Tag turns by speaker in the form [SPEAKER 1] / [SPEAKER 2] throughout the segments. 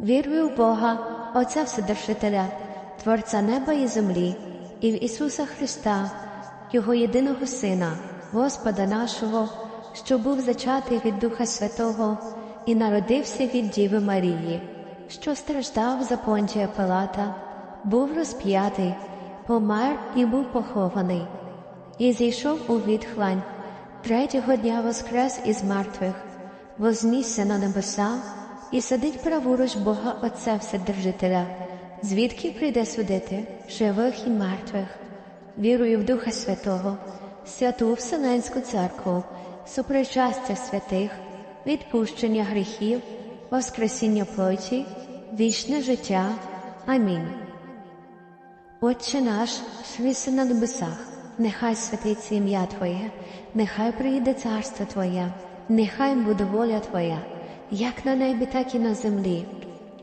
[SPEAKER 1] Вірую в Бога, Отця Вседержителя, Творця неба і землі, і в Ісуса Христа, Його єдиного Сина, Господа нашого, що був зачатий від Духа Святого і народився від Діви Марії, що страждав за понтія Пилата, був розп'ятий, помер і був похований, і зійшов у відхлань, третього дня воскрес із мертвих, вознісся на небеса і сидить праворуч Бога Отця Вседержителя, звідки прийде судити живих і мертвих. Вірую в Духа Святого, святу Вселенську церкву, супричастя святих, відпущення гріхів, воскресіння плоті, вічне життя. Амінь. Отче наш, що на небесах, нехай святиться ім'я Твоє, нехай приїде царство Твоє, нехай буде воля Твоя, як на небі, так і на землі.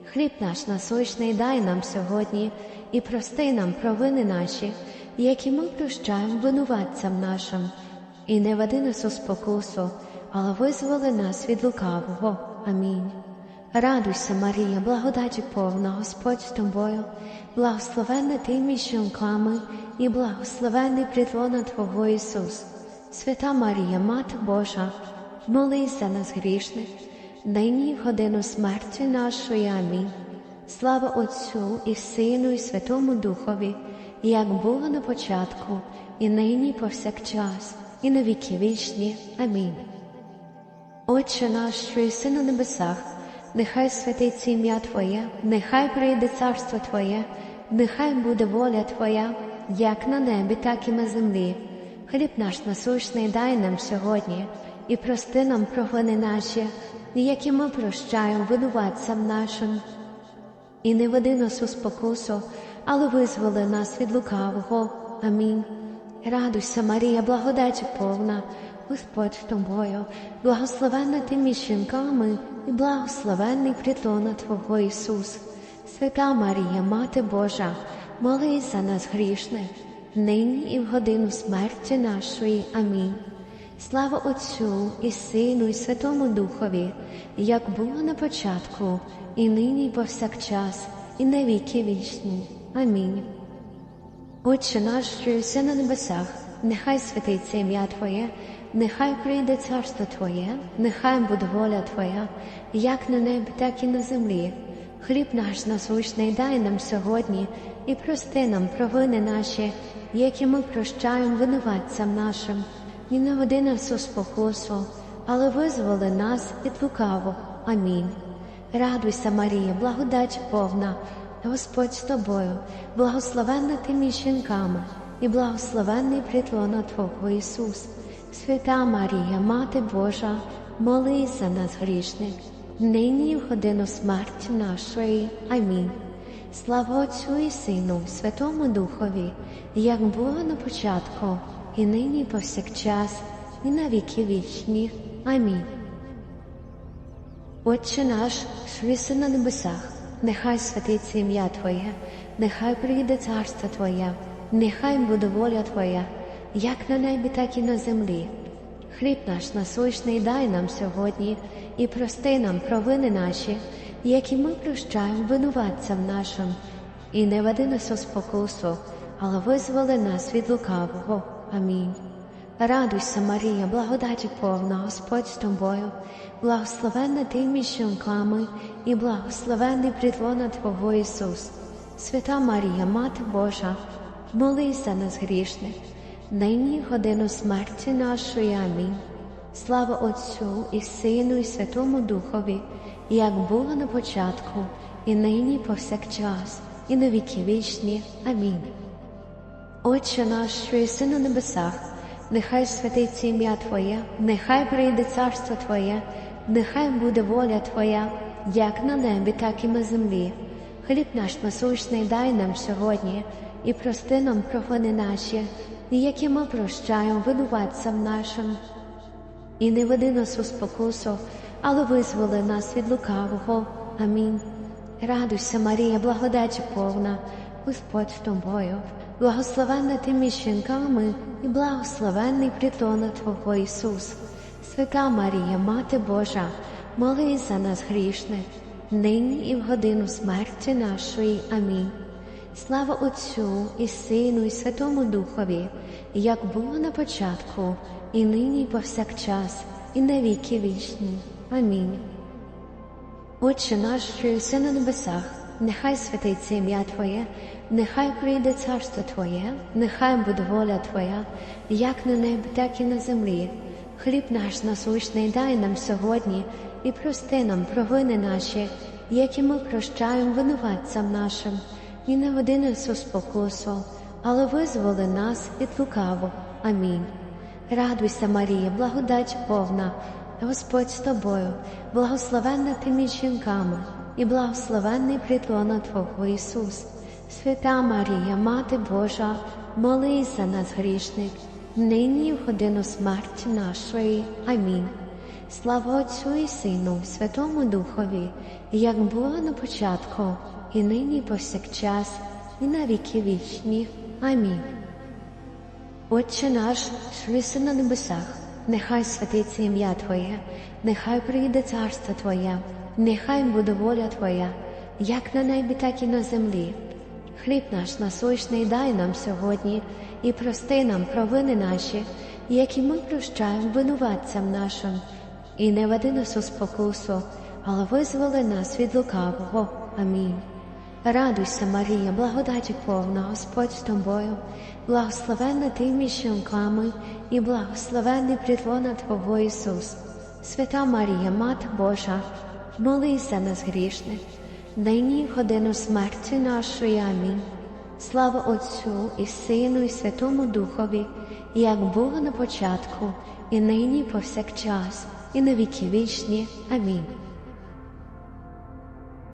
[SPEAKER 1] Хліб наш насущний дай нам сьогодні і прости нам провини наші, які ми прощаємо винуватцям нашим, і не веди нас у спокусу, але визволи нас від лукавого. Амінь. Радуйся, Марія, благодаті повна, Господь з тобою, благословенна ти між жінками і благословенний плітлона Твого Ісус. Свята Марія, Мати Божа, молись за нас грішних, нині в годину смерті нашої. Амінь. Слава Отцю і Сину, і Святому Духові, як було на початку, і нині, повсякчас, і на віки вічні. Амінь. Отче наш, що єси на небесах, нехай святиться ім'я Твоє, нехай прийде царство Твоє, нехай буде воля Твоя, як на небі, так і на землі. Хліб наш насущний дай нам сьогодні, і прости нам провини наші, які ми прощаємо винуватцям нашим. І не веди нас у спокусу, але визволи нас від лукавого. Амінь. Радуйся, Марія, благодаті повна, Господь з тобою, благословенна ти між жінками і благословенний притона Твого Ісус. Свята Марія, Мати Божа, молись за нас грішних, нині і в годину смерті нашої. Амінь. Слава Отцю і Сину, і Святому Духові, як було на початку, і нині, і повсякчас, і на віки вічні. Амінь. Отче наш, що єси на небесах, нехай святиться ім'я Твоє, нехай прийде царство Твоє, нехай буде воля Твоя, як на небі, так і на землі. Хліб наш насущний дай нам сьогодні і прости нам провини наші, які ми прощаємо винуватцям нашим, і не веди нас у спокусу, але визволи нас від лукавого. Амінь. Радуйся, Марія, благодать повна, Господь з тобою, благословенна ти між жінками, і благословенний притлона Твого Ісус. Свята Марія, Мати Божа, молись за нас грішних, нині і в годину смерті нашої. Амінь. Слава Отцю і Сину, Святому Духові, як було на початку, і нині, повсякчас, і на віки вічні. Амінь. Отче наш, що на небесах, нехай святиться ім'я Твоє, нехай прийде царство Твоє, нехай буде воля Твоя, як на небі, так і на землі. Хліб наш насущний дай нам сьогодні і прости нам провини наші, які ми прощаємо винуватцям нашим, і не веди нас у спокусу, але визволи нас від лукавого. Амінь. Радуйся, Марія, благодаті повна, Господь з тобою, благословенна ти між жінками і благословенний притлона Твого Ісус. Свята Марія, Мати Божа, молись за нас грішних, нині годину смерті нашої. Амінь. Слава Отцю і Сину, і Святому Духові, як було на початку, і нині, і повсякчас, і на віки вічні. Амінь. Отче наш, що єси на небесах, нехай святиться ім'я Твоє, нехай прийде царство Твоє, нехай буде воля Твоя, як на небі, так і на землі. Хліб наш насущний дай нам сьогодні, і прости нам провини наші, які ми прощаємо винуватцям нашим. І не веди нас у спокусу, але визволи нас від лукавого. Амінь. Радуйся, Марія, благодаті повна, Господь з тобою, благословенна ти між жінками і благословенний притона Твого Ісус. Свята Марія, Мати Божа, молись за нас грішних, нині і в годину смерті нашої. Амінь. Слава Отцю і Сину, і Святому Духові, як було на початку, і нині, і повсякчас, і на віки вічні. Амінь. Отче наш, що єси на небесах, нехай святиться ім'я Твоє, нехай прийде царство Твоє, нехай буде воля Твоя, як на небі, так і на землі. Хліб наш насущний дай нам сьогодні і прости нам провини наші, які ми прощаємо винуватцям нашим, і не веди нас у спокусу, але визволи нас від лукавого. Амінь. Радуйся, Марія, благодать повна, Господь з тобою, благословенна ти між жінками, і благословенний притлона Твого Ісус. Свята Марія, Мати Божа, молись за нас грішних, нині в годину смерті нашої. Амінь. Слава Отцю і Сину, Святому Духові, як було на початку, і нині, і повсякчас, і на віки вічні. Амінь. Отче наш, що на небесах, нехай святиться ім'я Твоє, нехай прийде царство Твоє, нехай буде воля Твоя, як на небі, так і на землі. Хліб наш насущний дай нам сьогодні і прости нам провини наші, які ми прощаємо винуватцям нашим, і не веди нас у спокусу, але визволи нас від лукавого. Амінь. Радуйся, Марія, благодаті повна, Господь з тобою, благословенна ти між жінками і благословенний притлона Твого Ісус. Свята Марія, Мати Божа, молись за нас грішних, нині годину смерті нашої. Амінь. Слава Отцю і Сину, і Святому Духові, як було на початку, і нині, і повсякчас, і на віки вічні. Амінь.